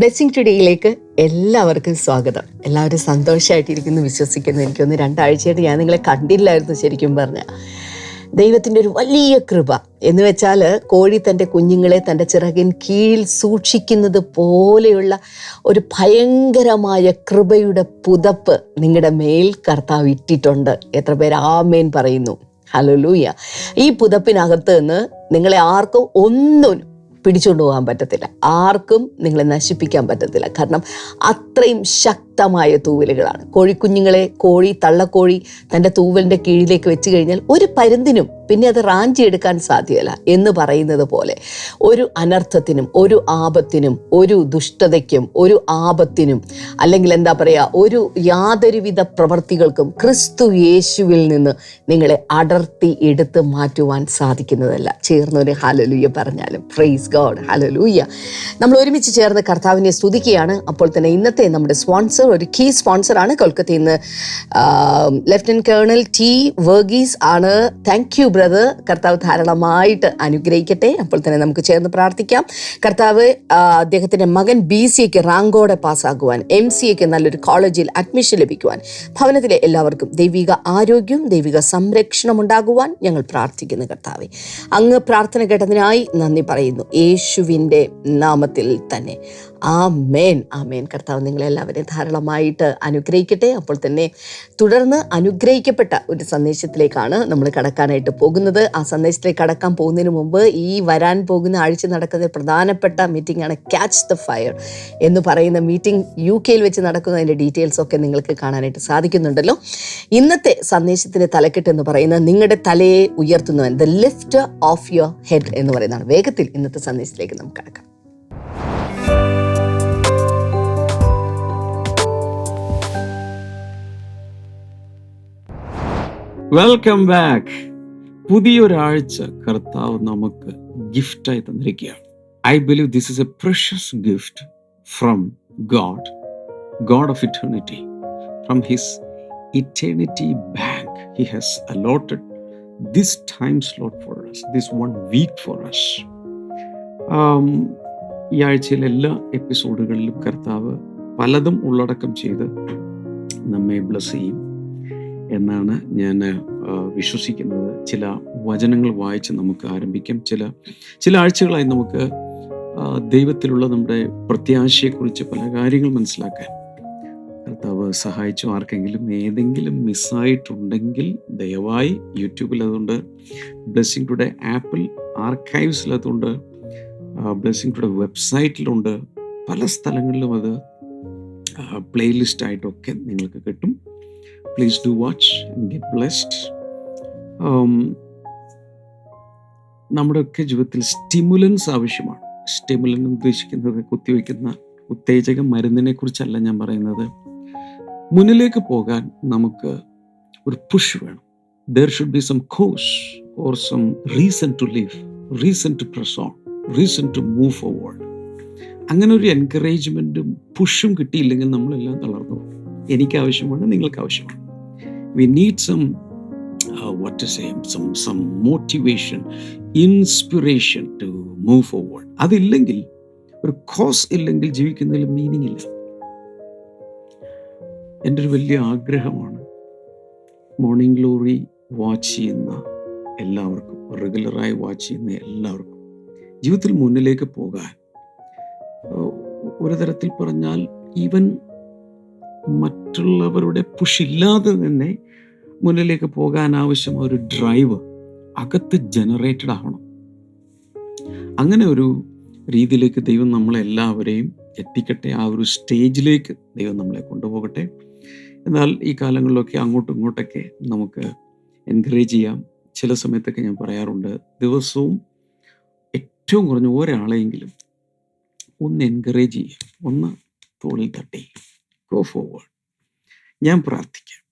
Blessing ടുഡേയിലേക്ക് എല്ലാവർക്കും സ്വാഗതം. എല്ലാവരും സന്തോഷമായിട്ടിരിക്കുന്നു വിശ്വസിക്കുന്നു. എനിക്കൊന്ന് രണ്ടാഴ്ചയായിട്ട് ഞാൻ നിങ്ങളെ കണ്ടില്ലായിരുന്നു ശരിക്കും പറഞ്ഞ. ദൈവത്തിന്റെ ഒരു വലിയ കൃപ എന്ന് വെച്ചാൽ കോഴി തന്റെ കുഞ്ഞുങ്ങളെ തന്റെ ചിറകിൻ കീഴിൽ സൂക്ഷിക്കുന്നത് പോലെയുള്ള ഒരു ഭയങ്കരമായ കൃപയുടെ പുതപ്പ് നിങ്ങളുടെ മേൽ കർത്താവ് ഇട്ടിട്ടുണ്ട്. എത്ര പേര് ആമേൻ പറയുന്നു. ഹലോ ലൂയ ഈ പുതപ്പിനകത്ത് നിന്ന് നിങ്ങളെ ആർക്കും ഒന്നും പിടിച്ചുകൊണ്ട് പോകാൻ പറ്റത്തില്ല. ആർക്കും നിങ്ങളെ നശിപ്പിക്കാൻ പറ്റത്തില്ല. കാരണം അത്രയും ശക്തമായ തൂവലുകളാണ്. കോഴിക്കുഞ്ഞുങ്ങളെ കോഴി തള്ളക്കോഴി തന്റെ തൂവലിന്റെ കീഴിലേക്ക് വെച്ച് കഴിഞ്ഞാൽ ഒരു പരുന്തിനും പിന്നെ അത് റാഞ്ചിയെടുക്കാൻ സാധ്യമല്ല എന്ന് പറയുന്നത് പോലെ. ഒരു അനർത്ഥത്തിനും ഒരു ആപത്തിനും ഒരു ദുഷ്ടതയ്ക്കും ഒരു ആപത്തിനും അല്ലെങ്കിൽ എന്താ പറയുക ഒരു യാതൊരുവിധ പ്രവർത്തികൾക്കും ക്രിസ്തു യേശുവിൽ നിന്ന് നിങ്ങളെ അടർത്തി എടുത്ത് മാറ്റുവാൻ സാധിക്കുന്നതല്ല. ചേർന്നൊരു ഹലലൂയ പറഞ്ഞാലും. ഫ്രൈസ് ഗോഡ് ഹലലൂയ നമ്മൾ ഒരുമിച്ച് ചേർന്ന് കർത്താവിനെ സ്തുതിക്കുകയാണ്. അപ്പോൾ തന്നെ ഇന്നത്തെ നമ്മുടെ സ്പോൺസർ ഒരു കീ സ്പോൺസറാണ് കൊൽക്കത്തയിൽ നിന്ന്. ലെഫ്റ്റനന്റ് കേണൽ ടി വർഗീസ് ആണ്. താങ്ക് യു ബ്രദർ കർത്താവ് ധാരാളമായിട്ട് അനുഗ്രഹിക്കട്ടെ. അപ്പോൾ തന്നെ നമുക്ക് ചേർന്ന് പ്രാർത്ഥിക്കാം. കർത്താവ് അദ്ദേഹത്തിന്റെ മകൻ ബി സി എക്ക് റാങ്കോടെ പാസ്സാകുവാൻ എം സി എക്ക് നല്ലൊരു കോളേജിൽ അഡ്മിഷൻ ലഭിക്കുവാൻ ഭവനത്തിലെ എല്ലാവർക്കും ദൈവിക ആരോഗ്യവും ദൈവിക സംരക്ഷണം ഉണ്ടാകുവാൻ ഞങ്ങൾ പ്രാർത്ഥിക്കുന്നു കർത്താവെ. അങ്ങ് പ്രാർത്ഥന കേട്ടതിനായി നന്ദി പറയുന്നു. യേശുവിന്റെ നാമത്തിൽ തന്നെ. ആ മേൻ ആ മേൻ കർത്താവ് നിങ്ങളെല്ലാവരെയും ധാരാളമായിട്ട് അനുഗ്രഹിക്കട്ടെ. അപ്പോൾ തന്നെ തുടർന്ന് അനുഗ്രഹിക്കപ്പെട്ട ഒരു സന്ദേശത്തിലേക്കാണ് നമ്മൾ കടക്കാനായിട്ട് പോകുന്നത്. ആ സന്ദേശത്തിലേക്ക് കടക്കാൻ പോകുന്നതിന് മുമ്പ് ഈ വരാൻ പോകുന്ന ആഴ്ച നടക്കുന്ന പ്രധാനപ്പെട്ട മീറ്റിംഗ് ആണ് ക്യാച്ച് ദ ഫയർ എന്ന് പറയുന്ന മീറ്റിംഗ് യു കെയിൽ വെച്ച് നടക്കുന്നതിന്റെ ഡീറ്റെയിൽസ് ഒക്കെ നിങ്ങൾക്ക് കാണാനായിട്ട് സാധിക്കുന്നുണ്ടല്ലോ. ഇന്നത്തെ സന്ദേശത്തിന്റെ തലക്കെട്ട് എന്ന് പറയുന്നത് നിങ്ങളുടെ തലയെ ഉയർത്തുന്നവൻ the lift of your head എന്ന് പറയുന്നതാണ്. വേഗത്തിൽ ഇന്നത്തെ സന്ദേശത്തിലേക്ക് നമുക്ക് കടക്കാം. വെൽക്കം ബാക്ക് പുതിയൊരാഴ്ച കർത്താവ് നമുക്ക് ഗിഫ്റ്റായി തന്നിരിക്കുകയാണ്. I believe this is a precious gift from God God of eternity from his eternity bank he has allotted this time slot for us this one week for us. ഈ ആഴ്ചയിലെ എല്ലാ എപ്പിസോഡുകളിലും കർത്താവ് പലതും ഉള്ളടക്കം ചെയ്ത് നമ്മെ ബ്ലസ് ചെയ്യും. എന്നാണ് ഞാൻ വിശ്വസിക്കുന്നത്. ചില വചനങ്ങൾ വായിച്ച് നമുക്ക് ആരംഭിക്കാം. ചില ചില ആഴ്ചകളായി നമുക്ക് ദൈവത്തിലുള്ള നമ്മുടെ പ്രത്യാശയെക്കുറിച്ച് പല കാര്യങ്ങൾ മനസ്സിലാക്കാൻ. കർത്താവ് സഹായിച്ചു. ആർക്കെങ്കിലും ഏതെങ്കിലും മിസ്സായിട്ടുണ്ടെങ്കിൽ ദയവായി യൂട്യൂബിൽ അതുകൊണ്ട് ബ്ലെസ്സിങ് ടുഡേ ആപ്പിൾ ആർക്കൈവ്സിൽ അതുകൊണ്ട് ബ്ലെസ്സിങ് ടുഡേ വെബ്സൈറ്റിലുണ്ട്. പല സ്ഥലങ്ങളിലും അത് പ്ലേലിസ്റ്റ് ആയിട്ടൊക്കെ നിങ്ങൾക്ക് കിട്ടും. Please do watch and get blessed നമ്മുടെയൊക്കെ ജീവിതത്തിൽ സ്റ്റിമുലൻസ് ആവശ്യമാണ്. സ്റ്റിമുലൻ ഉദ്ദേശിക്കുന്നത് കുത്തിവെക്കുന്ന ഉത്തേജക മരുന്നിനെ കുറിച്ചല്ല ഞാൻ പറയുന്നത്. മുന്നിലേക്ക് പോകാൻ നമുക്ക് ഒരു പുഷ് വേണം. There should be some cause or some reason to live reason to press on reason to move forward അങ്ങനെ ഒരു എൻകറേജ്മെന്റും പുഷും കിട്ടിയില്ലെങ്കിൽ നമ്മളെല്ലാം തളർന്നു പോകും. എനിക്ക് ആവശ്യമാണ് നിങ്ങൾക്ക് ആവശ്യമാണ് we need some what to say some some motivation to move forward അതില്ലെങ്കിൽ ഒരു കോസ് ഇല്ലെങ്കിൽ ജീവിക്കുന്നതിൽ മീനിങ് ഇല്ല. എന്റെ ഒരു വലിയ ആഗ്രഹമാണ് മോർണിംഗ് ഗ്ലോറി വാച്ച് ചെയ്യുന്ന എല്ലാവർക്കും റെഗുലറായി വാച്ച് ചെയ്യുന്ന എല്ലാവർക്കും. ജീവിതത്തിൽ മുന്നിലേക്ക് പോകാൻ ഒരു തരത്തിൽ പറഞ്ഞാൽ ഈവൻ മറ്റുള്ളവരുടെ പുഷ് ഇല്ലാതെ തന്നെ മുന്നിലേക്ക് പോകാൻ ആവശ്യമായ ഒരു ഡ്രൈവ് അകത്ത് ജനറേറ്റഡ് ആവണം. അങ്ങനെ ഒരു രീതിയിലേക്ക് ദൈവം നമ്മളെല്ലാവരെയും എത്തിക്കട്ടെ. ആ ഒരു സ്റ്റേജിലേക്ക് ദൈവം നമ്മളെ കൊണ്ടുപോകട്ടെ. എന്നാൽ ഈ കാലങ്ങളിലൊക്കെ അങ്ങോട്ടും ഇങ്ങോട്ടൊക്കെ നമുക്ക് എൻകറേജ് ചെയ്യാം. ചില സമയത്തൊക്കെ ഞാൻ പറയാറുണ്ട് ദിവസവും ഏറ്റവും കുറഞ്ഞ ഒരാളെയെങ്കിലും ഒന്ന് എൻകറേജ് ചെയ്യുക ഒന്ന് തോളിൽ തട്ടി. ഗോ ഫോർവേഡ് ഞാൻ പ്രാർത്ഥിക്കാം.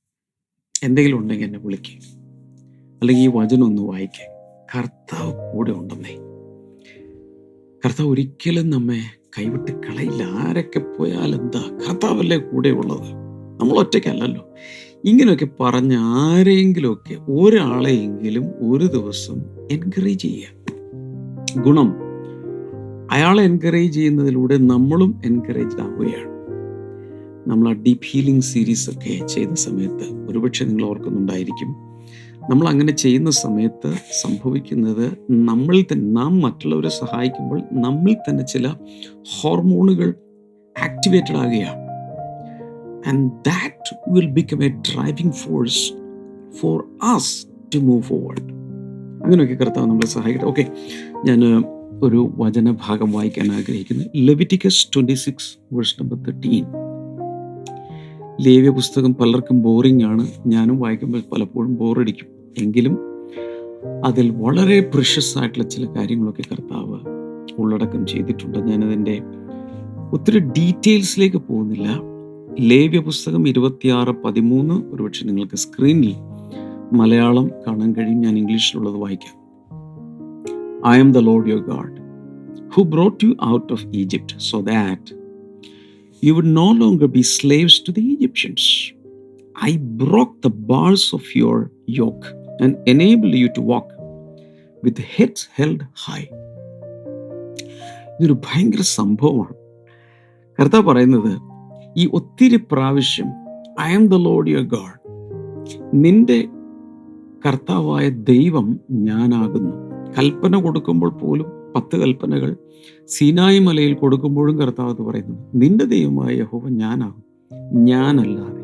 എന്തെങ്കിലും ഉണ്ടെങ്കിൽ എന്നെ വിളിക്കുക അല്ലെങ്കിൽ ഈ വചനം ഒന്ന് വായിക്കുക കർത്താവ് കൂടെ ഉണ്ടെന്നേ. കർത്താവ് ഒരിക്കലും നമ്മെ കൈവിട്ട് കളയില്ല. ആരൊക്കെ പോയാൽ എന്താ കർത്താവല്ലേ കൂടെ ഉള്ളത്. നമ്മൾ ഒറ്റയ്ക്കല്ലല്ലോ. ഇങ്ങനെയൊക്കെ പറഞ്ഞ ആരെങ്കിലുമൊക്കെ ഒരാളെയെങ്കിലും ഒരു ദിവസം എൻകറേജ് ചെയ്യുക ഗുണം. അയാളെ എൻകറേജ് ചെയ്യുന്നതിലൂടെ നമ്മളും എൻകറേജ് ആവുകയാണ്. നമ്മൾ ആ ഡീപ്പ് ഹീലിംഗ് സീരീസ് ഒക്കെ ചെയ്ത സമയത്ത് ഒരുപക്ഷെ നിങ്ങൾ ഓർക്കുന്നുണ്ടായിരിക്കും. നമ്മൾ അങ്ങനെ ചെയ്യുന്ന സമയത്ത് സംഭവിക്കുന്നത് നമ്മളിൽ തന്നെ നാം മറ്റുള്ളവരെ സഹായിക്കുമ്പോൾ നമ്മിൽ തന്നെ ചില ഹോർമോണുകൾ activated ആകുകയാണ്. And that will become a driving force for us to move forward അങ്ങനെയൊക്കെ കർത്താവ് നമ്മളെ സഹായിക്കട്ടെ. ഓക്കെ ഞാൻ ഒരു വചനഭാഗം വായിക്കാൻ ആഗ്രഹിക്കുന്നു. Leviticus twenty six verse number thirteen ലേവ്യ പുസ്തകം പലർക്കും ബോറിംഗ് ആണ്. ഞാനും വായിക്കുമ്പോൾ പലപ്പോഴും ബോറടിക്കും എങ്കിലും അതിൽ വളരെ പ്രഷസ് ആയിട്ടുള്ള ചില കാര്യങ്ങളൊക്കെ കർത്താവ് ഉള്ളടക്കം ചെയ്തിട്ടുണ്ട്. ഞാനതിന്റെ ഒത്തിരി ഡീറ്റെയിൽസിലേക്ക് പോകുന്നില്ല. ലേവ്യ പുസ്തകം ഇരുപത്തിയാറ് പതിമൂന്ന് ഒരുപക്ഷെ നിങ്ങൾക്ക് സ്ക്രീനിൽ മലയാളം കാണാൻ കഴിയും. ഞാൻ ഇംഗ്ലീഷിലുള്ളത് വായിക്കാം. I am the Lord your God who brought you out of Egypt so that you would no longer be slaves to the Egyptians. I broke the bars of your yoke and enabled you to walk with heads held high. ഇതൊരു ഭയങ്കര സംഭവമാണ്. കർത്താവ് പറയുന്നത് ഈ ഒത്തിരി പ്രാവശ്യം I am the Lord your God നിന്റെ കർത്താവായ ദൈവം ഞാനാകുന്നു. കൽപ്പന കൊടുക്കുമ്പോൾ പോലും പത്ത് കൽപ്പനകൾ സീനായി മലയിൽ കൊടുക്കുമ്പോഴും കർത്താവ് പറയുന്നു. നിന്റെ ദൈവമായ യഹോവ ഞാനാകും ഞാനല്ലാതെ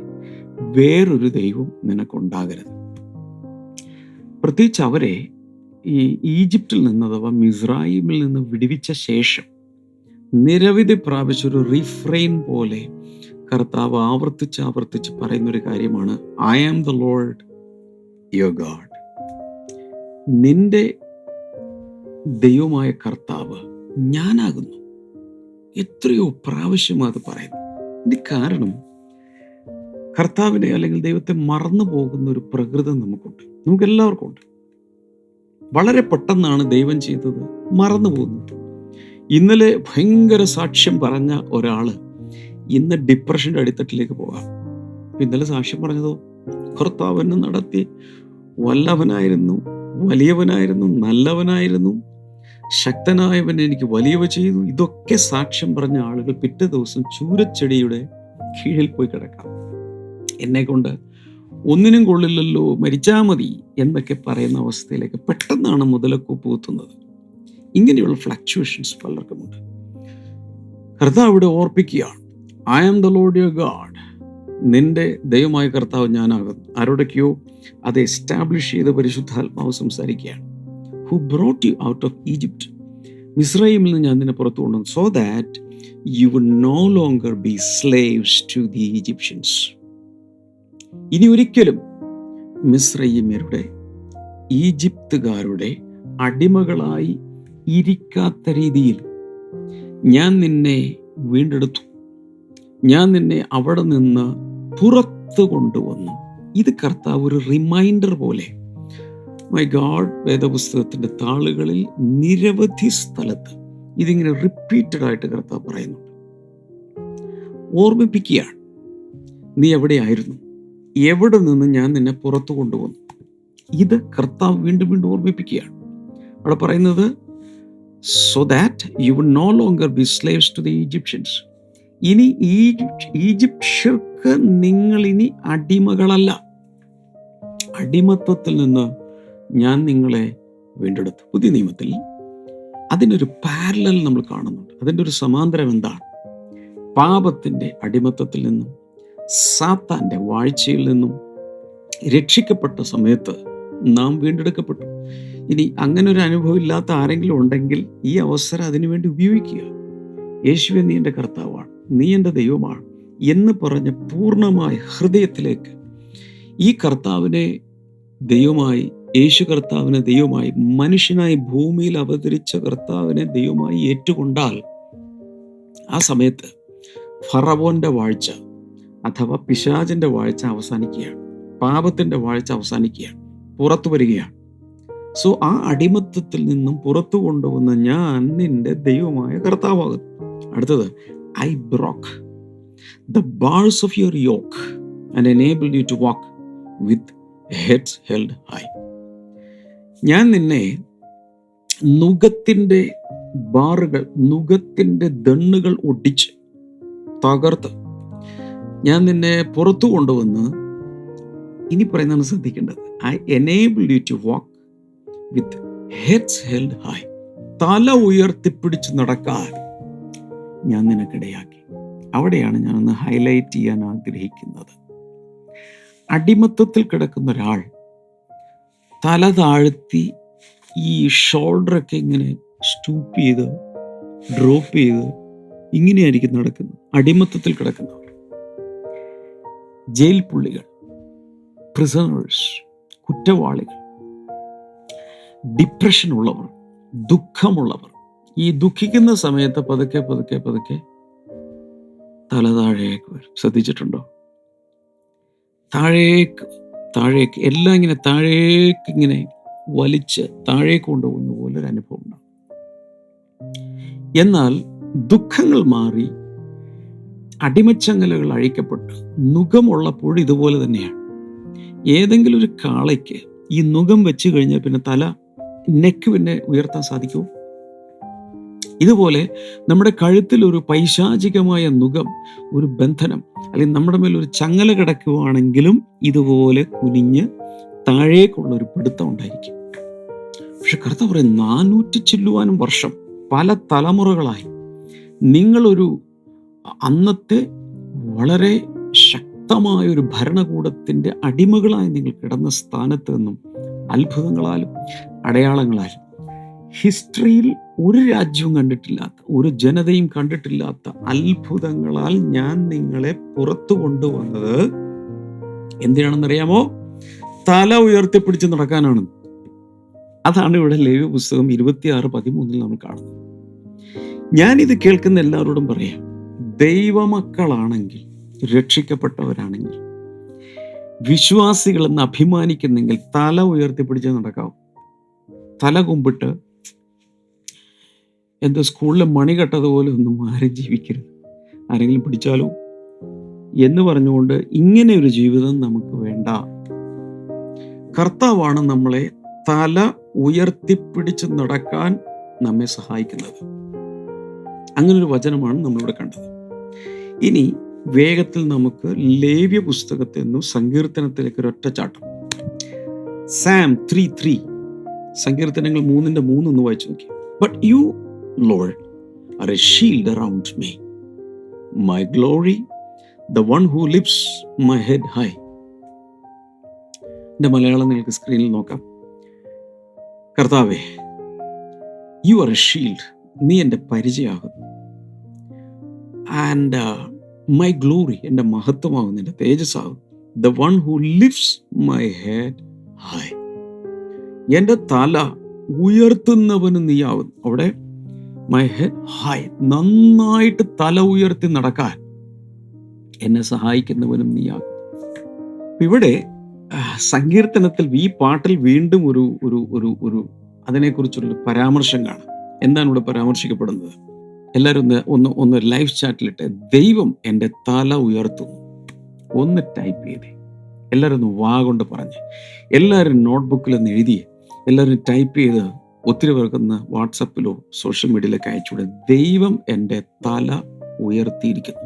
വേറൊരു ദൈവം നിനക്കുണ്ടാകരുത്. പ്രത്യേകിച്ച് അവരെ ഈ ഈജിപ്തിൽ നിന്ന് അഥവാ മിസ്രൈമിൽ നിന്ന് വിടുവിച്ച ശേഷം നിരവധി പ്രാവശ്യം റീഫ്രെയിൻ പോലെ കർത്താവ് ആവർത്തിച്ച് ആവർത്തിച്ച് പറയുന്ന ഒരു കാര്യമാണ് I am the Lord your God നിന്റെ ദൈവമായ കർത്താവ് ഞാനാകുന്നു. എത്രയോ പ്രാവശ്യം അത് പറയുന്നു. ഇതിന് കാരണം കർത്താവിനെ അല്ലെങ്കിൽ ദൈവത്തെ മറന്നു പോകുന്ന ഒരു പ്രകൃതം നമുക്കുണ്ട്. നമുക്ക് എല്ലാവർക്കും ഉണ്ട്. വളരെ പെട്ടെന്നാണ് ദൈവം ചെയ്തത് മറന്നു പോകുന്നത്. ഇന്നലെ ഭയങ്കര സാക്ഷ്യം പറഞ്ഞ ഒരാൾ ഇന്ന് ഡിപ്രഷന്റെ അടിത്തട്ടിലേക്ക് പോകാം ഇന്നലെ സാക്ഷ്യം പറഞ്ഞതോ? കർത്താവിനെ നടത്തി വല്ലവനായിരുന്നു വലിയവനായിരുന്നു നല്ലവനായിരുന്നു ശക്തനായവൻ എനിക്ക് വലിയവ ചെയ്തു. ഇതൊക്കെ സാക്ഷ്യം പറഞ്ഞ ആളുകൾ പിറ്റേ ദിവസം ചൂരച്ചെടിയുടെ കീഴിൽ പോയി കിടക്കാം. എന്നെ കൊണ്ട് ഒന്നിനും കൊള്ളില്ലല്ലോ മരിച്ചാ മതി എന്നൊക്കെ പറയുന്ന അവസ്ഥയിലേക്ക് പെട്ടെന്നാണ് മുതലക്കൂപ്പ് കുത്തുന്നത്. ഇങ്ങനെയുള്ള ഫ്ലക്ച്വേഷൻസ് പലർക്കുമുണ്ട് കർത്താവ് ഇവിടെ ഓർപ്പിക്കുകയാണ്. I am the Lord your God നിന്റെ ദൈവമായ കർത്താവ് ഞാനാകുന്നു. ആരോടൊക്കെയോ അത് എസ്റ്റാബ്ലിഷ് ചെയ്ത് പരിശുദ്ധാത്മാവ് സംസാരിക്കുകയാണ്. Who brought you out of Egypt മിസ്രൈമിൽ നിന്ന് ഞാൻ നിന്നെ പുറത്തു കൊണ്ടുവന്നു so that you would no longer be slaves to the Egyptians ഇനി ഒരിക്കലും മിസ്രൈമ്യരുടെ ഈജിപ്തുകാരുടെ അടിമകളായി ഇരിക്കാത്ത രീതിയിൽ ഞാൻ നിന്നെ വീണ്ടെടുത്തു. ഞാൻ നിന്നെ അവിടെ നിന്ന് പുറത്തു കൊണ്ടുവന്നു. ഇത് കർത്താവ് ഒരു റിമൈൻഡർ പോലെ മൈ ഗാഡ് വേദപുസ്തകത്തിന്റെ താളുകളിൽ നിരവധി സ്ഥലത്ത് ഇതിങ്ങനെ റിപ്പീറ്റഡ് ആയിട്ട് കർത്താവ് പറയുന്നുണ്ട്. ഓർമ്മിപ്പിക്കുകയാണ് നീ എവിടെയായിരുന്നു? എവിടെ നിന്ന് ഞാൻ നിന്നെ പുറത്തു കൊണ്ടുവന്നു? ഇത് കർത്താവ് വീണ്ടും വീണ്ടും ഓർമ്മിപ്പിക്കുകയാണ്. അവിടെ പറയുന്നത് so that you would no longer be slaves to the Egyptians ഇനി ഈജിപ്ഷ്യർക്ക് നിങ്ങൾ ഇനി അടിമകളല്ല. അടിമത്വത്തിൽ നിന്ന് ഞാൻ നിങ്ങളെ വീണ്ടെടുത്തു പുതിയ നിയമത്തിൽ അതിനൊരു പാരലൽ നമ്മൾ കാണുന്നുണ്ട്. അതിന്റെ ഒരു സമാന്തരം എന്താണ്? പാപത്തിന്റെ അടിമത്തത്തിൽ നിന്നും സാത്താന്റെ വാഴ്ചയിൽ നിന്നും രക്ഷിക്കപ്പെട്ട സമയത്ത് നാം വീണ്ടെടുക്കപ്പെട്ടു. ഇനി അങ്ങനെ ഒരു അനുഭവം ഇല്ലാത്ത ആരെങ്കിലും ഉണ്ടെങ്കിൽ ഈ അവസരം അതിനുവേണ്ടി ഉപയോഗിക്കുക. യേശുവെ നീ എന്റെ കർത്താവാണ്. നീ എന്റെ ദൈവമാണ് എന്ന് പറഞ്ഞ് പൂർണമായ ഹൃദയത്തിലേക്ക് ഈ കർത്താവിനെ ദൈവമായി യേശു കർത്താവിനെ ദൈവമായി മനുഷ്യനായി ഭൂമിയിൽ അവതരിച്ച കർത്താവിനെ ദൈവമായി ഏറ്റുകൊണ്ടാൽ ആ സമയത്ത് ഫറവോന്റെ വാഴ്ച അഥവാ പിശാചിന്റെ വാഴ്ച അവസാനിക്കുകയാണ്. പാപത്തിന്റെ വാഴ്ച അവസാനിക്കുകയാണ്. പുറത്തു വരികയാണ്. സോ ആ അടിമത്തത്തിൽ നിന്നും പുറത്തു കൊണ്ടുവന്ന ഞാൻ നിന്റെ ദൈവമായ കർത്താവാകുന്നു. അടുത്തത് I broke the bars of your yoke and enable you to walk with heads held high. ഞാൻ നിന്നെ നുഖത്തിന്റെ ബാറുകൾ നുഖത്തിന്റെ ദണ്ണുകൾ ഒടിച്ച് തകർത്ത് ഞാൻ നിന്നെ പുറത്തു കൊണ്ടുവന്ന് ഇനി പറയുന്നതാണ് ശ്രദ്ധിക്കേണ്ടത്. I enable you to walk with heads held high തല ഉയർത്തിപ്പിടിച്ച് നടക്കാൻ ഞാൻ നിനക്കിടയാക്കി. അവിടെയാണ് ഞാനൊന്ന് ഹൈലൈറ്റ് ചെയ്യാൻ ആഗ്രഹിക്കുന്നത്. അടിമത്തത്തിൽ കിടക്കുന്ന ഒരാൾ തല താഴ്ത്തി ഈ ഷോൾഡറൊക്കെ ഇങ്ങനെ സ്റ്റൂപ്പ് ചെയ്ത് ഡ്രോപ്പ് ചെയ്ത് ഇങ്ങനെയായിരിക്കും നടക്കുന്നത്. അടിമത്തത്തിൽ കിടക്കുന്നവർ ജയിൽ പുള്ളികൾ പ്രിസണേഴ്സ് കുറ്റവാളികൾ ഡിപ്രഷൻ ഉള്ളവർ ദുഃഖമുള്ളവർ. ഈ ദുഃഖിക്കുന്ന സമയത്ത് പതുക്കെ പതുക്കെ പതുക്കെ തല താഴേക്ക് വരും. ശ്രദ്ധിച്ചിട്ടുണ്ടോ? താഴേക്ക് താഴേക്ക് എല്ലാം ഇങ്ങനെ താഴേക്ക് ഇങ്ങനെ വലിച്ച് താഴേക്ക് കൊണ്ടുപോകുന്ന പോലെ ഒരു അനുഭവം ഉണ്ടാവും എന്നാൽ ദുഃഖങ്ങൾ മാറി അടിമച്ചങ്ങലകൾ അഴിക്കപ്പെട്ട് നുഖമുള്ളപ്പോൾ ഇതുപോലെ തന്നെയാണ്. ഏതെങ്കിലും ഒരു കാളയ്ക്ക് ഈ നുഖം വെച്ച് കഴിഞ്ഞാൽ പിന്നെ തല നെക്ക് പിന്നെ ഉയർത്താൻ സാധിക്കുമോ? ഇതുപോലെ നമ്മുടെ കഴുത്തിൽ ഒരു പൈശാചികമായ നുഖം ഒരു ബന്ധനം അല്ലെങ്കിൽ നമ്മുടെ മേൽ ഒരു ചങ്ങല കിടക്കുവാണെങ്കിലും ഇതുപോലെ കുനിഞ്ഞ് താഴേക്കുള്ള ഒരു പിടുത്തം ഉണ്ടായിരിക്കും. പക്ഷെ കർത്താവ് പറയും നാനൂറ്റി ചില്ലുവാനും വർഷം പല തലമുറകളായി നിങ്ങളൊരു അന്നത്തെ വളരെ ശക്തമായ ഒരു ഭരണകൂടത്തിന്റെ അടിമകളായി നിങ്ങൾ കിടന്ന സ്ഥാനത്ത് നിന്നും അത്ഭുതങ്ങളാലും അടയാളങ്ങളാലും ഹിസ്റ്ററിയിൽ ഒരു രാജ്യവും കണ്ടിട്ടില്ലാത്ത ഒരു ജനതയും കണ്ടിട്ടില്ലാത്ത അത്ഭുതങ്ങളാൽ ഞാൻ നിങ്ങളെ പുറത്തു കൊണ്ടുവന്നത് എന്തിനാണെന്നറിയാമോ? തല ഉയർത്തിപ്പിടിച്ച് നടക്കാനാണ്. അതാണ് ഇവിടെ ലേവ്യ പുസ്തകം ഇരുപത്തിയാറ് പതിമൂന്നിൽ നമ്മൾ കാണുന്നത്. ഇത് കേൾക്കുന്ന എല്ലാവരോടും പറയാം ദൈവമക്കളാണെങ്കിൽ രക്ഷിക്കപ്പെട്ടവരാണെങ്കിൽ വിശ്വാസികളെന്ന് അഭിമാനിക്കുന്നെങ്കിൽ തല ഉയർത്തിപ്പിടിച്ച് നടക്കാവും. തല കുമ്പിട്ട് എന്തോ സ്കൂളിൽ മണി കെട്ടതുപോലെ ഒന്നും ആരും ജീവിക്കരുത്. ആരെങ്കിലും പിടിച്ചാലോ? എന്ന് പറഞ്ഞുകൊണ്ട് ഇങ്ങനെ ഒരു ജീവിതം നമുക്ക് വേണ്ട. കർത്താവാണ് നമ്മളെ തല ഉയർത്തിപ്പിടിച്ച് നടക്കാൻ നമ്മെ സഹായിക്കുന്നത്. അങ്ങനൊരു വചനമാണ് നമ്മളിവിടെ കണ്ടത്. ഇനി വേഗത്തിൽ നമുക്ക് ലേവ്യ പുസ്തകത്തിൽ നിന്നും സങ്കീർത്തനത്തിലേക്ക് ഒരു ഒറ്റച്ചാട്ടം സാം ത്രീ ത്രീ. സങ്കീർത്തനങ്ങൾ മൂന്നിന്റെ മൂന്നൊന്ന് വായിച്ചു നോക്കി but you Lord are a shield around me. My glory, the one who lifts my head high. എന്റെ മലയാളം നിങ്ങൾക്ക് സ്ക്രീനിൽ നോക്കാം. കർത്താവേ യു ആർ എ ഷീൽഡ് നീ എന്റെ പരിചയമാകുന്നു. ആൻഡ് മൈ ഗ്ലോറി എന്റെ മഹത്വമാകുന്നു എന്റെ തേജസ്സാകുന്നു. The one who lifts my head high എന്റെ തല ഉയർത്തുന്നവന് നീയാവുന്നു. അവിടെ മൈ ഹെഡ് ഹൈ നന്നായിട്ട് തല ഉയർത്തി നടക്കാൻ എന്നെ സഹായിക്കുന്നവനും നീയാകും. ഇവിടെ സങ്കീർത്തനത്തിൽ ഈ പാട്ടിൽ വീണ്ടും ഒരു ഒരു ഒരു ഒരു അതിനെക്കുറിച്ചുള്ള പരാമർശം കാണാം. എന്താണ് ഇവിടെ പരാമർശിക്കപ്പെടുന്നത്? എല്ലാവരും ഒന്ന് ഒന്ന് ഒന്ന് ലൈവ് ചാറ്റിലിട്ട് ദൈവം എന്റെ തല ഉയർത്തുന്നു. ഒന്ന് ടൈപ്പ് ചെയ്തേ. എല്ലാവരും ഒന്ന് വാ കൊണ്ട് പറഞ്ഞ്. എല്ലാവരും നോട്ട്ബുക്കിൽ ഒന്ന് എഴുതിയേ. എല്ലാവരും ടൈപ്പ് ചെയ്ത് ഒത്തിരി പേർക്കൊന്ന് വാട്സപ്പിലോ സോഷ്യൽ മീഡിയയിലൊക്കെ അയച്ചുകൂടെ ദൈവം എന്റെ തല ഉയർത്തിയിരിക്കുന്നു.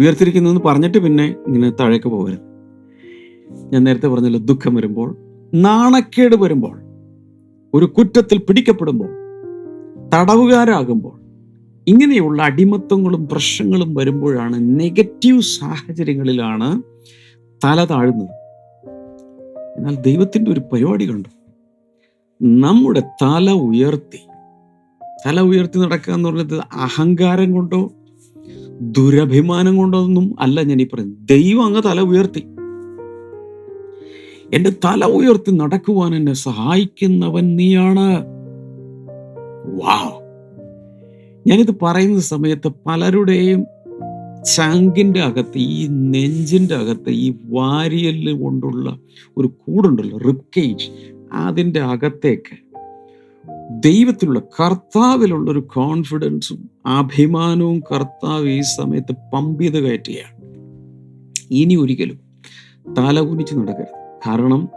ഉയർത്തിയിരിക്കുന്നു എന്ന് പറഞ്ഞിട്ട് പിന്നെ ഇങ്ങനെ താഴേക്ക് പോകരുത്. ഞാൻ നേരത്തെ പറഞ്ഞല്ലോ ദുഃഖം വരുമ്പോൾ നാണക്കേട് വരുമ്പോൾ ഒരു കുറ്റത്തിൽ പിടിക്കപ്പെടുമ്പോൾ തടവുകാരാകുമ്പോൾ ഇങ്ങനെയുള്ള അടിമത്തങ്ങളും പ്രശ്നങ്ങളും വരുമ്പോഴാണ് നെഗറ്റീവ് സാഹചര്യങ്ങളിലാണ് തല താഴുന്നത്. എന്നാൽ ദൈവത്തിന്റെ ഒരു പരിപാടി കണ്ടു. നമ്മുടെ തല ഉയർത്തി. തല ഉയർത്തി നടക്കുക എന്ന് പറഞ്ഞത് അഹങ്കാരം കൊണ്ടോ ദുരഭിമാനം കൊണ്ടോ ഒന്നും അല്ല ഞാൻ ഈ പറയുന്നത്. ദൈവം അങ്ങ് തല ഉയർത്തി. എന്റെ തല ഉയർത്തി നടക്കുവാൻ എന്നെ സഹായിക്കുന്നവൻ നീയാണ്. വാ ഞാനിത് പറയുന്ന സമയത്ത് പലരുടെയും ചങ്കിന്റെ അകത്ത് ഈ നെഞ്ചിന്റെ അകത്ത് ഈ വാരിയൽ കൊണ്ടുള്ള ഒരു കൂടുണ്ടല്ലോ റിബ്കേജ് അതിന്റെ അകത്തേക്ക് ദൈവത്തിലുള്ള കർത്താവിലുള്ള ഒരു കോൺഫിഡൻസും അഭിമാനവും കർത്താവ് ഈ സമയത്ത് പമ്പ് ചെയ്ത് കയറ്റുകയാണ്. ഇനി ഒരിക്കലും തല കുനിച്ച് നടക്കരുത്. കാരണം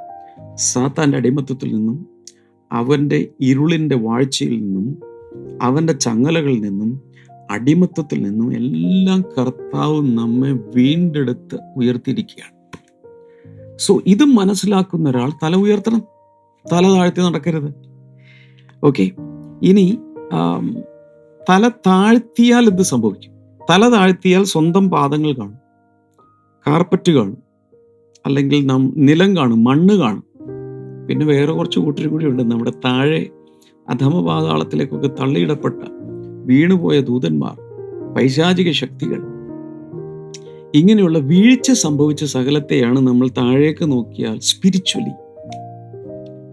സാത്താന്റെ അടിമത്തത്തിൽ നിന്നും അവന്റെ ഇരുളിന്റെ വാഴ്ചയിൽ നിന്നും അവന്റെ ചങ്ങലകളിൽ നിന്നും അടിമത്തത്തിൽ നിന്നും എല്ലാം കർത്താവ് നമ്മെ വീണ്ടെടുത്ത് ഉയർത്തിയിരിക്കുകയാണ്. സോ ഇത് മനസ്സിലാക്കുന്ന ഒരാൾ തല ഉയർത്തണം. തല താഴ്ത്തി നടക്കരുത്. ഓക്കെ ഇനി തല താഴ്ത്തിയാൽ എന്ത് സംഭവിക്കും? തല താഴ്ത്തിയാൽ സ്വന്തം പാദങ്ങൾ കാണും. കാർപ്പറ്റ് കാണും. അല്ലെങ്കിൽ നാം നിലം കാണും മണ്ണ് കാണും. പിന്നെ വേറെ കുറച്ച് കൂട്ടരും കൂടി ഉണ്ട്. നമ്മുടെ താഴെ അധമപാതാളത്തിലേക്കൊക്കെ തള്ളിയിടപ്പെട്ട വീണുപോയ ദൂതന്മാർ പൈശാചിക ശക്തികൾ. ഇങ്ങനെയുള്ള വീഴ്ച സംഭവിച്ച സകലത്തെയാണ് നമ്മൾ താഴേക്ക് നോക്കിയാൽ സ്പിരിച്വലി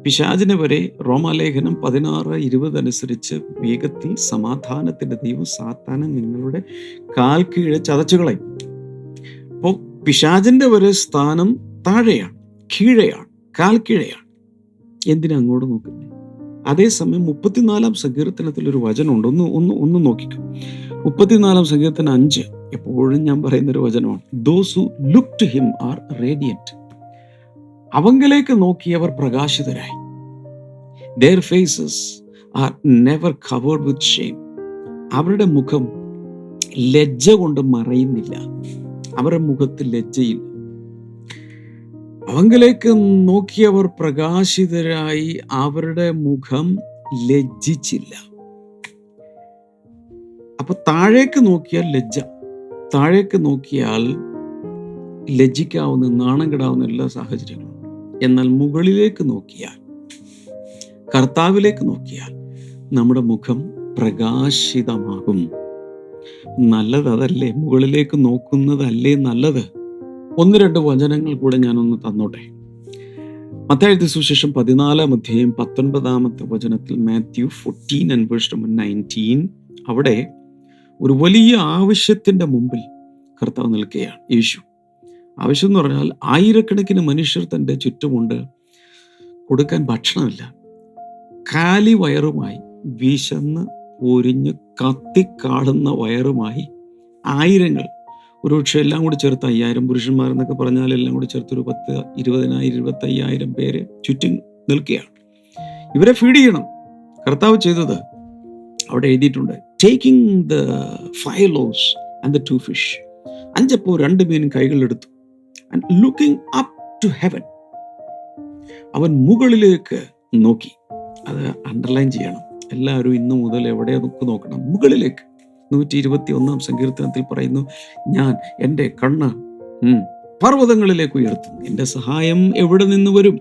പിശാചിനെ വരെ റോമാലേഖനം പതിനാറ് ഇരുപത് അനുസരിച്ച് വേഗത്തിൽ സമാധാനത്തിന്റെ ദൈവം സാത്താനം നിങ്ങളുടെ കാൽ കീഴെ ചതച്ചുകളയും അപ്പോൾ പിശാചിന്റെ വരെ സ്ഥാനം താഴെയാണ് കീഴെയാണ് കാൽ കീഴെയാണ്. എന്തിനാ അങ്ങോട്ട് നോക്കുന്നത് അതേസമയം മുപ്പത്തിനാലാം സങ്കീർത്തനത്തിൽ ഒരു വചനമുണ്ട് ഒന്ന് ഒന്ന് ഒന്ന് നോക്കിക്കും. മുപ്പത്തിനാലാം സങ്കീർത്തനം അഞ്ച്. എപ്പോഴും ഞാൻ പറയുന്ന ഒരു വചനമാണ്. Those who look to him are radiant അവങ്കിലേക്ക് നോക്കിയവർ പ്രകാശിതരായി. Their faces are never covered with shame അവരുടെ മുഖം ലജ്ജ കൊണ്ട് മറയുന്നില്ല. അവരുടെ മുഖത്ത് ലജ്ജയില്ല. അവങ്കിലേക്ക് നോക്കിയവർ പ്രകാശിതരായി അവരുടെ മുഖം ലജ്ജിച്ചില്ല. അപ്പൊ താഴേക്ക് നോക്കിയാൽ ലജ്ജ. താഴേക്ക് നോക്കിയാൽ ലജ്ജിക്കാവുന്ന നാണം കെടാവുന്ന എല്ലാ സാഹചര്യങ്ങളും. എന്നാൽ മുകളിലേക്ക് നോക്കിയാൽ കർത്താവിലേക്ക് നോക്കിയാൽ നമ്മുടെ മുഖം പ്രകാശിതമാകും. നല്ലത് അതല്ലേ? മുകളിലേക്ക് നോക്കുന്നതല്ലേ നല്ലത്? ഒന്ന് രണ്ട് വചനങ്ങൾ കൂടെ ഞാനൊന്ന് തന്നോട്ടെ. മത്താഴ്ത്തി സുശേഷം പതിനാലാം അധ്യായം പത്തൊൻപതാമത്തെ വചനത്തിൽ Matthew fourteen and verse number nineteen അവിടെ ഒരു വലിയ ആവശ്യത്തിന്റെ മുമ്പിൽ കർത്താവ് നിൽക്കുകയാണ്. യേശു ആവശ്യം എന്ന് പറഞ്ഞാൽ ആയിരക്കണക്കിന് മനുഷ്യർ തന്റെ ചുറ്റുമുണ്ട്. കൊടുക്കാൻ ഭക്ഷണമില്ല. കാലി വയറുമായി വിശന്ന് ഒരിഞ്ഞ് കത്തിക്കാടുന്ന വയറുമായി ആയിരങ്ങൾ. ഒരുപക്ഷെ എല്ലാം കൂടി ചേർത്ത് അയ്യായിരം പുരുഷന്മാരെന്നൊക്കെ പറഞ്ഞാൽ എല്ലാം കൂടി ചേർത്ത് ഒരു പത്ത് ഇരുപതിനായിരം ഇരുപത്തി അയ്യായിരം പേര് ചുറ്റും നിൽക്കുകയാണ്. ഇവരെ ഫീഡ് ചെയ്യണം. കർത്താവ് ചെയ്തത് അവിടെ എഴുതിയിട്ടുണ്ട് taking the five loaves and the two fish അഞ്ചപ്പോ രണ്ട് മീനും കൈകളിലെടുത്തു. And looking up to heaven അവൻ മുകളിലേക്ക് നോക്കി. അത് അണ്ടർലൈൻ ചെയ്യണം. എല്ലാവരും ഇന്നു മുതൽ എവിടെ നോക്ക് നോക്കണം? മുകളിലേക്ക്. നൂറ്റി ഇരുപത്തി ഒന്നാം സങ്കീർത്തനത്തിൽ പറയുന്നു ഞാൻ എന്റെ കണ്ണ് പർവതങ്ങളിലേക്ക് ഉയർത്തും എന്റെ സഹായം എവിടെ നിന്ന് വരും?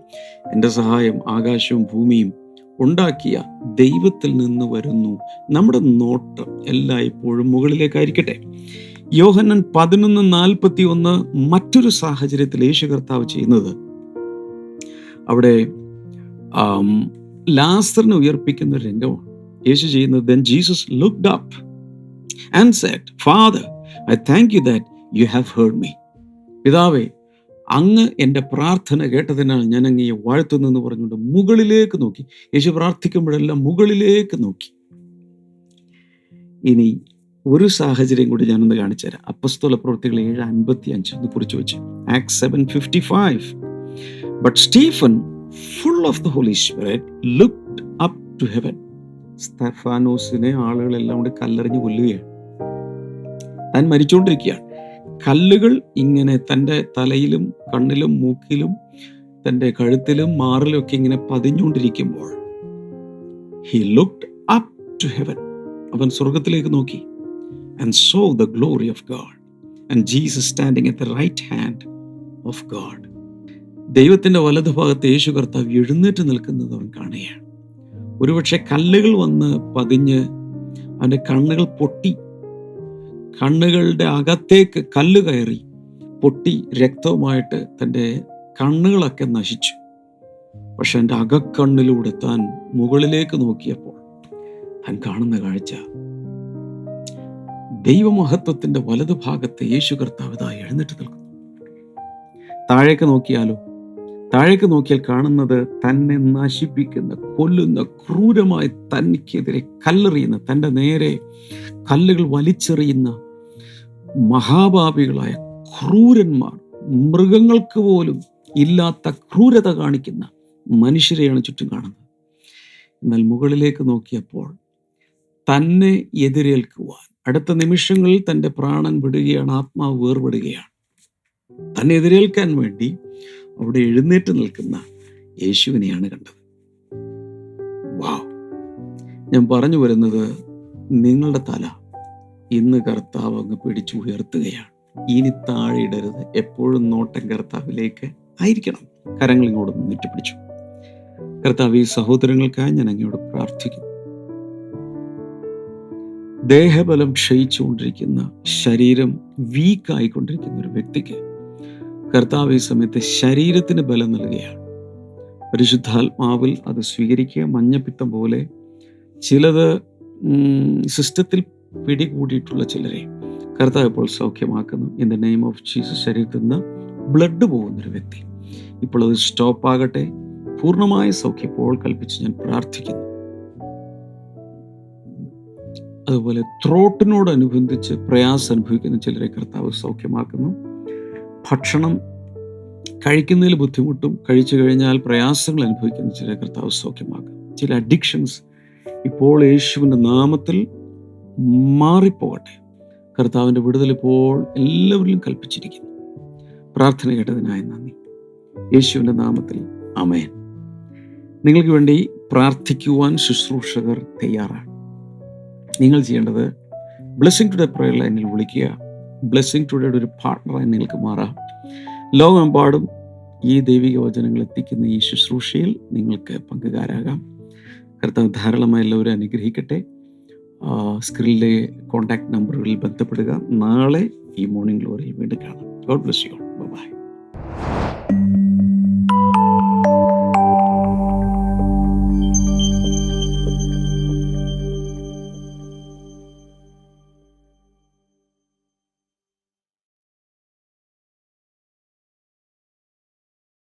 എന്റെ സഹായം ആകാശവും ഭൂമിയും ഉണ്ടാക്കിയ ദൈവത്തിൽ നിന്ന് വരുന്നു. നമ്മുടെ നോട്ടം എല്ലായ്പ്പോഴും മുകളിലേക്കായിരിക്കട്ടെ. യോഹന്നൻ പതിനൊന്ന് നാൽപ്പത്തി ഒന്ന് മറ്റൊരു സാഹചര്യത്തിൽ യേശു കർത്താവ് ചെയ്യുന്നത്. അവിടെ ലാസറിനെ ഉയർപ്പിക്കുന്ന ഒരു രംഗമാണ്. യേശു ചെയ്യുന്നത് then Jesus looked up and said Father I thank you that you have heard me പിതാവേ അങ്ങ് എന്റെ പ്രാർത്ഥന കേട്ടതിനാൽ ഞാൻ അങ്ങയെ വാഴ്ത്തുന്നു എന്ന് പറഞ്ഞുകൊണ്ട് മുകളിലേക്ക് നോക്കി. യേശു പ്രാർത്ഥിക്കുമ്പോഴെല്ലാം മുകളിലേക്ക് നോക്കി. ഇനി ഒരു സാഹചര്യം കൂടി ഞാനൊന്ന് കാണിച്ചു തരാം അപ്പസ്തോല പ്രവൃത്തികൾ ഏഴ് അൻപത്തി അഞ്ച് ഒന്ന് കുറിച്ച് വെച്ച്. Act seven fifty five. But Stephen full of the Holy Spirit looked up to heaven സ്തഫാനോസിനെ ആളുകളെല്ലാം കൂടി കല്ലെറിഞ്ഞ് കൊല്ലുകയാണ്. താൻ മരിച്ചുകൊണ്ടിരിക്കുകയാണ് കല്ലുകൾ ഇങ്ങനെ തന്റെ തലയിലും കണ്ണിലും മൂക്കിലും തന്റെ കഴുത്തിലും മാറിലും ഒക്കെ ഇങ്ങനെ പതിഞ്ഞുകൊണ്ടിരിക്കുമ്പോൾ he looked up to heaven അവൻ സ്വർഗത്തിലേക്ക് നോക്കി. And saw the glory of God and Jesus standing at the right hand of God. ദൈവത്തിന്റെ വലതുഭാഗത്ത് യേശു കർത്താവ് എഴുന്നേറ്റ് നിൽക്കുന്നത് അവൻ കാണുകയാണ്. ഒരുപക്ഷെ കല്ലുകൾ വന്ന് പതിഞ്ഞ് അവന്റെ കണ്ണുകൾ പൊട്ടി. കണ്ണുകളുടെ അകത്തേക്ക് കല്ല് കയറി പൊട്ടി രക്തവുമായിട്ട് തന്റെ കണ്ണുകളൊക്കെ നശിച്ചു. പക്ഷെ എന്റെ അകക്കണ്ണിലൂടെ താൻ മുകളിലേക്ക് നോക്കിയപ്പോൾ താൻ കാണുന്ന കാഴ്ച ദൈവമഹത്വത്തിന്റെ വലതുഭാഗത്ത് യേശു കർത്താവ് ഇതാ എഴുന്നേറ്റ് നിൽക്കുന്നു. താഴേക്ക് നോക്കിയാലോ താഴേക്ക് നോക്കിയാൽ കാണുന്നത് തന്നെ നശിപ്പിക്കുന്ന കൊല്ലുന്ന ക്രൂരമായി തനിക്കെതിരെ കല്ലെറിയുന്ന തന്റെ നേരെ കല്ലുകൾ വലിച്ചെറിയുന്ന മഹാഭാവികളായ ക്രൂരന്മാർ മൃഗങ്ങൾക്ക് പോലും ഇല്ലാത്ത ക്രൂരത കാണിക്കുന്ന മനുഷ്യരെയാണ് ചുറ്റും കാണുന്നത്. എന്നാൽ മുകളിലേക്ക് നോക്കിയപ്പോൾ തന്നെ എതിരേൽക്കുവാൻ. അടുത്ത നിമിഷങ്ങളിൽ തന്റെ പ്രാണൻ വിടുകയാണ് ആത്മാവ് വേർപെടുകയാണ്. തന്നെ എതിരേൽക്കാൻ വേണ്ടി അവിടെ എഴുന്നേറ്റ് നിൽക്കുന്ന യേശുവിനെയാണ് കണ്ടത്. വാ ഞാൻ പറഞ്ഞു വരുന്നത് നിങ്ങളുടെ തല ഇന്ന് കർത്താവ് അങ്ങ് പിടിച്ചു ഉയർത്തുകയാണ്. ഇനി താഴെ ഇടരുത്. എപ്പോഴും നോട്ടം കർത്താവിലേക്ക് ആയിരിക്കണം. കരങ്ങൾ ഇങ്ങോട്ട് പിടിച്ചു. കർത്താവ് ഈ സഹോദരങ്ങൾക്കായി ഞാൻ അങ്ങയോട് പ്രാർത്ഥിക്കുന്നു. ദേഹബലം ക്ഷയിച്ചുകൊണ്ടിരിക്കുന്ന ശരീരം വീക്കായിക്കൊണ്ടിരിക്കുന്ന ഒരു വ്യക്തിക്ക് കർത്താവ് ഈ സമയത്ത് ശരീരത്തിന് ബലം നൽകുകയാണ്. പരിശുദ്ധാത്മാവിൽ അത് സ്വീകരിക്കുക മഞ്ഞപ്പിത്തം പോലെ ചിലത് സിസ്റ്റത്തിൽ പിടികൂടിയിട്ടുള്ള ചിലരെ കർത്താവ് ഇപ്പോൾ സൗഖ്യമാക്കുന്നു. In the name of Jesus ശരീരത്തിൽ നിന്ന് ബ്ലഡ് പോകുന്നൊരു വ്യക്തി. ഇപ്പോൾ അത് സ്റ്റോപ്പ് ആകട്ടെ. പൂർണമായ സൗഖ്യം ഇപ്പോൾ കൽപ്പിച്ച് ഞാൻ പ്രാർത്ഥിക്കുന്നു. അതുപോലെ ത്രോട്ടിനോടനുബന്ധിച്ച് പ്രയാസം അനുഭവിക്കുന്ന ചിലരെ കർത്താവ് സൗഖ്യമാക്കുന്നു. ഭക്ഷണം കഴിക്കുന്നതിൽ ബുദ്ധിമുട്ടും കഴിച്ചു കഴിഞ്ഞാൽ പ്രയാസങ്ങൾ അനുഭവിക്കുന്ന ചില കർത്താവ് സൗഖ്യമാക്കും ചില അഡിക്ഷൻസ് ഇപ്പോൾ യേശുവിന്റെ നാമത്തിൽ മാറിപ്പോകട്ടെ. കർത്താവിന്റെ വിടുതൽ ഇപ്പോൾ എല്ലാവരിലും കൽപ്പിച്ചിരിക്കുന്നു. പ്രാർത്ഥന കേട്ടതിനായി നന്ദി. യേശുവിന്റെ നാമത്തിൽ അമയൻ നിങ്ങൾക്ക് വേണ്ടി പ്രാർത്ഥിക്കുവാൻ ശുശ്രൂഷകർ തയ്യാറാണ്. നിങ്ങൾ ചെയ്യേണ്ടത് ബ്ലെസ്സിങ് ടുഡേ പ്രയറിൽ എന്നിൽ വിളിക്കുക. ബ്ലെസ്സിങ് ടുഡേയുടെ ഒരു പാർട്ണറായി നിങ്ങൾക്ക് മാറാം. ലോകമെമ്പാടും ഈ ദൈവിക വചനങ്ങൾ എത്തിക്കുന്ന ഈ ശുശ്രൂഷയിൽ നിങ്ങൾക്ക് പങ്കുകാരാകാം. കർത്താവ് ധാരാളമായി എല്ലാവരും അനുഗ്രഹിക്കട്ടെ. സ്ക്രീനിലെ കോൺടാക്ട് നമ്പറുകളിൽ ബന്ധപ്പെടുക. നാളെ ഈ മോർണിംഗ് ഗ്ലോറിയിൽ വീണ്ടും കാണാം. God bless you by